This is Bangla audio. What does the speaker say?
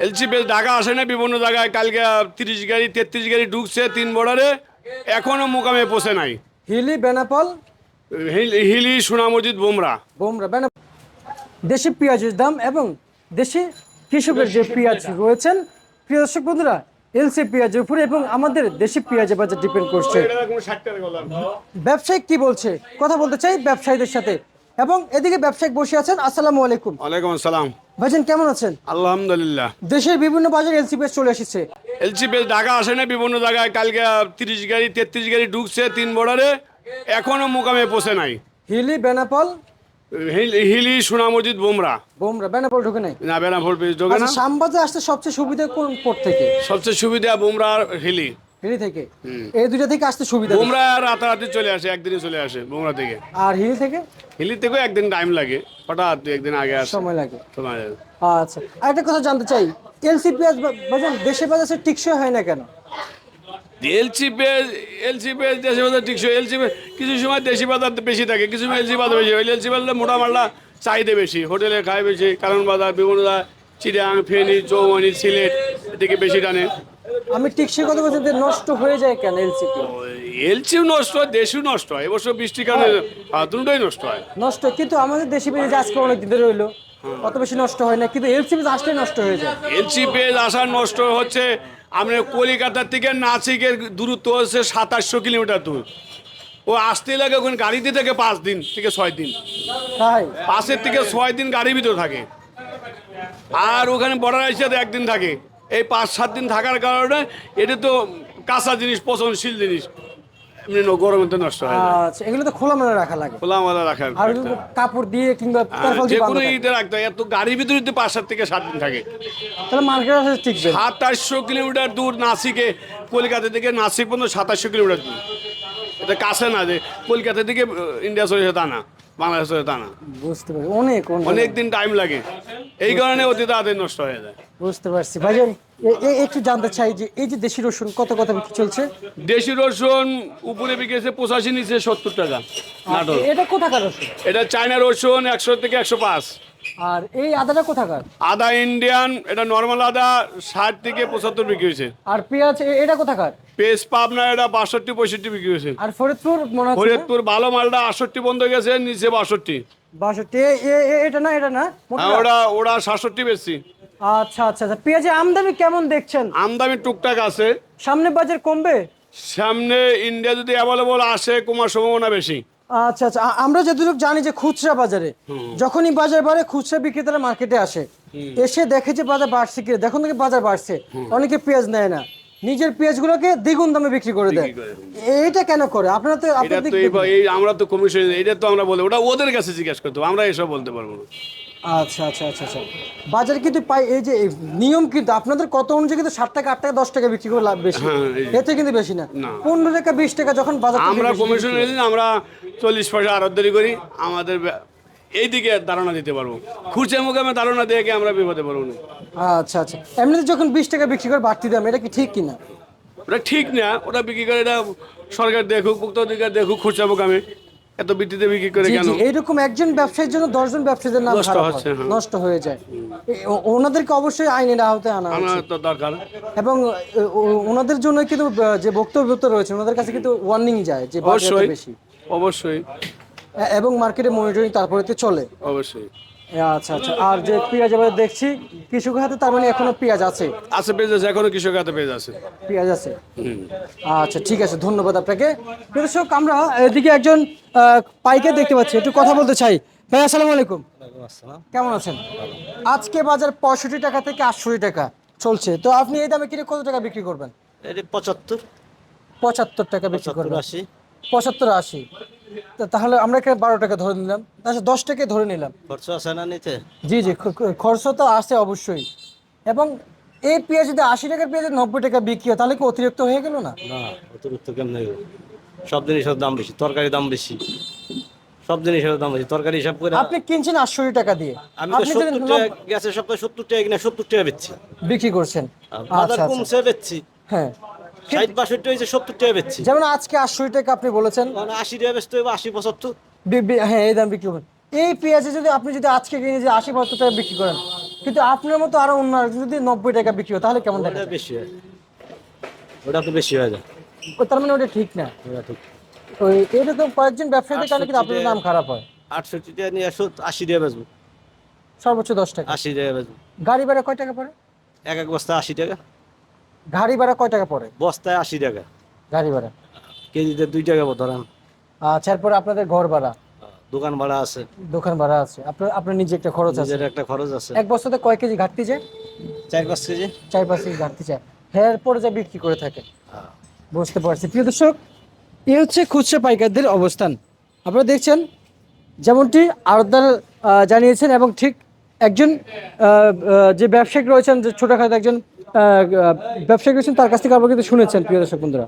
এলসি বেশ ঢাকা আসে না বিভিন্ন জায়গায়। কালকে তিরিশ গাড়ি তেত্রিশ গাড়ি ঢুকছে তিন বর্ডারে এখনও মোকামে পৌঁছে নাই। হিলি বেনাপল? হিল- সোনামসজিদ বোমরা। বোমরা বেনা দেশি পেঁয়াজের দাম এবং দেশি কৃষকের যে পেঁয়াজ রয়েছেন প্রিয় দর্শক বন্ধুরা এলসি পেঁয়াজের উপরে এবং আমাদের দেশি পেঁয়াজের বাজার ডিপেন্ড করছে। ব্যবসায়িক কি বলছে? কথা বলতে চাই ব্যবসায়ীদের সাথে। এবং এদিকে ব্যবসায়িক বসে আছেন আসসালামু আলাইকুম। ওয়ালাইকুম আসসালাম। ভাইজান কেমন আছেন? আলহামদুলিল্লাহ। দেশের বিভিন্ন বাজার এলসি চলে এসেছে। এলসি বেশ ঢাকা আসে না বিভিন্ন জায়গায়। কালকে তিরিশ গাড়ি তেত্রিশ গাড়ি ঢুকছে তিন বর্ডারে এখনও মোকামে পৌঁছে নাই। হিলি বেনাপল? হিল- সোনামসজিদ বোমরা। বোমরা বেনাপল ঢুকে নাই? না বেনাফল পেজ ঢোকে না। আচ্ছা আসতে সবচেয়ে সুবিধা কোন পোর্ট থেকে? সবচেয়ে সুবিধা বোমরা আর হিলি। হিলি থেকে? এই দুইটা থেকে আসতে সুবিধা বোমরা রাতারাতি চলে আসে একদিনে চলে আসে বোমরা থেকে। আর হিলি থেকে? হিলি থেকেও একদিন টাইম লাগে হঠাৎ একদিন আগে আসে। সময় লাগে। সময় লাগে। আচ্ছা আরেকটা কথা জানতে চাই এলসি পেঁয়াজ বাজার দেশে বাজারে টিকসই হয় না কেন? এলসি পেজ এলসি পেজ দেশি বাজার ঠিক এলসি কিছু সময় দেশি বাজার বেশি থাকে কিছু সময় এলসি বাজার বেশি ওই এলসি বাজার মোটা মাল্লা চাহিদা বেশি হোটেলে খায় বেশি কারণ বাজার বিভিন্ন চিড়িয়াং ফেনী চৌমনি সিলেট এদিকে বেশি টানে। আমি টিকসই কথা বলছি যে নষ্ট হয়ে যায় কেন এলসি এলসিও নষ্ট হয় দেশও নষ্ট হয়। এবছর বৃষ্টির কারণে দুটোই নষ্ট হয়। নষ্ট কিন্তু আমাদের দেশি পেঁয়াজ আজকে অনেক দিন ধরে রইল অত বেশি নষ্ট হয় না কিন্তু এলসি পেঁয়াজ আসলে নষ্ট হয়ে যায়। এলসি পেজ আসা নষ্ট হচ্ছে আমরা কলকাতার থেকে নাসিকের দূরত্ব হচ্ছে সাতাশশো কিলোমিটার দূর। ও আসতে লাগে ওখানে গাড়িতে থেকে পাঁচ দিন থেকে ছয় দিন। তাই? পাঁচের থেকে ছয় দিন গাড়ির ভিতরে থাকে। আর ওখানে বর্ডার এসে একদিন থাকে। এই পাঁচ সাত দিন থাকার কারণে এটা তো কাঁচা জিনিস পচনশীল জিনিস। এমনি গরমে তো নষ্ট হয় আচ্ছা এগুলো তো খোলা রাখা লাগে। খোলা মালা আর কাপড় দিয়ে কিংবা তারপর যে কোনো ইতে রাখতে হয় এত গাড়ির ভিতরে তো পাঁচ সাত থেকে সাত দিন থাকে। তাহলে মার্কেট আসলে টিকবে। সাতাশশো কিলোমিটার দূর নাসিকে কলকাতা থেকে নাসিক পর্যন্ত সাতাশশো কিলোমিটার দূর। এটা কাছে না যে কলকাতা থেকে ইন্ডিয়া চলে যেতে তা না বাংলাদেশ চলে তা না। বুঝতে পারি অনেক অনেক। দিন টাইম লাগে। এই কারণে অতি তাড়াতাড়ি নষ্ট হয়ে যায়। বুঝতে পারছি। ভাইজান একটু জানতে চাই যে এই যে দেশি রসুন কত কত বিক্রি চলছে? দেশি রসুন উপরে বিকেছে পঁচাশি নিচে সত্তর টাকা। নাটক এটা কোথাকার রসুন? এটা চায়না রসুন একশো থেকে একশো পাঁচ। আর এই আদাটা কোথাকার? আদা ইন্ডিয়ান এটা নর্মাল আদা ষাট থেকে পঁচাত্তর বিক্রি হয়েছে। আর পেঁয়াজ এটা কোথাকার? পেস্ট পাবনা এটা বাষট্টি পঁয়ষট্টি বিক্রি হয়েছে। আর ফরিদপুর মনে হচ্ছে ফরিদপুর ভালো মালটা আটষট্টি বন্ধ গেছে নিচে বাষট্টি। বাষট্টি এটা না এটা না? হ্যাঁ, ওরা ওরা সাতষট্টি বেশি। আচ্ছা আচ্ছা আচ্ছা। পেঁয়াজের আমদানি কেমন দেখছেন? আমদামি টুকটাক আছে। সামনে বাজার কমবে? সামনে ইন্ডিয়া যদি অ্যাভেলেবল আসে কমার সম্ভাবনা বেশি। আচ্ছা আচ্ছা। আমরা যতটুকু জানি যে খুচরা বাজারে যখনই বাজার বাড়ে খুচরা বিক্রেতারা মার্কেটে আসে। এসে দেখে যে বাজার বাড়ছে কি দেখুন থেকে বাজার বাড়ছে। অনেকে পেঁয়াজ নেয় না। নিজের পেঁয়াজগুলোকে দ্বিগুণ দামে বিক্রি করে দেয়। এইটা কেন করে? আপনারা তো এটা আপনাদের এই আমরা তো কমিশন এটা তো আমরা বলি ওটা ওদের কাছে জিজ্ঞেস করতে আমরা এসব বলতে পারব না। আচ্ছা আচ্ছা আচ্ছা আচ্ছা। বাজার কিন্তু পাই এই যে নিয়ম কিন্তু আপনাদের কত অনুযায়ী কিন্তু ষাট টাকা আট টাকা দশ টাকা বিক্রি করে লাভ বেশি। হ্যাঁ, এতে কিন্তু বেশি না। পনেরো টাকা বিশ টাকা যখন বাজার আমরা কমিশন আমরা চল্লিশ পয়সা আরতদারি করি আমাদের ব্যা- এই দিকে ধারণা দিতে পারব। খুচে মুখে ধারণা দিয়ে আমরা বিপদে পারব না। আচ্ছা আচ্ছা। এমনিতে যখন বিশ টাকা বিক্রি করে বাড়তি দাম এটা কি ঠিক কিনা? ওটা ঠিক না ওটা বিক্রি করে এটা সরকার দেখুক ভুক্ত অধিকার দেখুক খুচরা মুখামে এত বিক্রি করে কেন? এরকম একজন ব্যবসায়ীর জন্য দশজন ব্যবসায়ীদের নাম নষ্ট হ্যাঁ। হয়ে। যায়। ওনাদেরকে অবশ্যই আইনের আওতায় আনা তো দরকার। এবং ওনাদের জন্য কিন্তু যে বক্তব্য রয়েছে ওনাদের কাছে কিন্তু ওয়ার্নিং যায় যে অবশ্যই বেশি। অবশ্যই। এবং মার্কেটে মনিটরিং তারপরে চলে। অবশ্যই। আচ্ছা আচ্ছা। আর যে পেঁয়াজ এবার দেখছি কৃষকের হাতে তার মানে এখনও পেঁয়াজ আছে? আছে পেজ আছে এখনও কৃষক হাতে পেজ আছে। পেঁয়াজ আছে? আচ্ছা ঠিক আছে ধন্যবাদ আপনাকে। দর্শক আমরা এদিকে একজন আহ, পাইকার দেখতে পাচ্ছি। একটু কথা বলতে চাই। ভাই আসসালামু আলাইকুম। কেমন আছেন? আজকে বাজার পঁয়ষট্টি টাকা থেকে আটষট্টি টাকা চলছে। তো আপনি এই দামে কিনে কত টাকা বিক্রি করবেন? পঁচাত্তর। পঁচাত্তর টাকা বিক্রি করবেন। আশি। পঁচাত্তর আশি। তাহলে আমরা এখানে বারো টাকা ধরে নিলাম। আচ্ছা দশ টাকা ধরে নিলাম। খরচ আছে না নিতে জি জি খরচ তো আছে অবশ্যই। এবং এই পেঁয়াজ যদি আশি টাকার পেঁয়াজ নব্বই টাকা বিক্রি হয় তাহলে কি অতিরিক্ত হয়ে গেল না? না অতিরিক্ত কেমন সব জিনিসের দাম বেশি তরকারি দাম বেশি। সব জিনিসের দাম বেশি তরকারি হিসাব করে আপনি কিনছেন আটষট্টি টাকা দিয়ে। আমি তো সত্তর টাকা গেছে সপ্তাহে সত্তর টাকা কিনা সত্তর টাকা বেচছি। বিক্রি করছেন। বাজার আচ্ছা আচ্ছা। কমছে বেচছি। হ্যাঁ। ষাট বাষট্টি হয়েছে সত্তর টাকা বেচছি। যেমন আজকে আটষট্টি টাকা আপনি বলেছেন। আশি টাকা বেচতে হবে আশি পঁচাত্তর। হ্যাঁ এই দাম বিক্রি করবেন। এই পেঁয়াজে যদি আপনি যদি আজকে কিনে যে আশি বাহাত্তর টাকা বিক্রি করেন কিন্তু আপনার মতো আরও অন্য যদি নব্বই টাকা বিক্রি হয় তাহলে কেমন দেখা বেশি হয়। ওটা তো বেশি হয়ে যায়। তার মানে ওটা ঠিক না। ওটা ঠিক। ওই এটা তো কয়েকজন ব্যবসায়ীদের কারণে কিন্তু আপনার নাম খারাপ হয়। আটষট্টি টাকা নিয়ে একশো আশি টাকা বেচবো। সর্বোচ্চ দশ টাকা। আশি টাকা বেচবো। গাড়ি ভাড়া কয় টাকা পড়ে? এক এক বস্তা আশি টাকা। গাড়ি ভাড়া কয় টাকা পড়ে? বস্তায় আশি টাকা। গাড়ি ভাড়া। কেজিতে দুই টাকা ধরেন। আচ্ছা এরপরে আপনাদের ঘর ভাড়া? দোকান ভাড়া আছে। দোকান ভাড়া আছে। আপনার আপনার নিজে একটা খরচ আছে? একটা খরচ আছে। এক বছরতে কয় কেজি ঘাটতি যায়? চার পাঁচ কেজি। চার পাঁচ কেজি ঘাটতি যায়। পরে যা বিক্রি করে থাকে। বুঝতে পারছি। প্রিয় দর্শক এই হচ্ছে খুচরা পাইকারদের অবস্থান। আপনারা দেখছেন যেমনটি আরদার জানিয়েছেন এবং ঠিক একজন যে ব্যবসায়িক রয়েছেন যে ছোটখাটো একজন আহ, রয়েছেন তার কাছ থেকে আবার কিন্তু শুনেছেন প্রিয় দর্শক বন্ধুরা।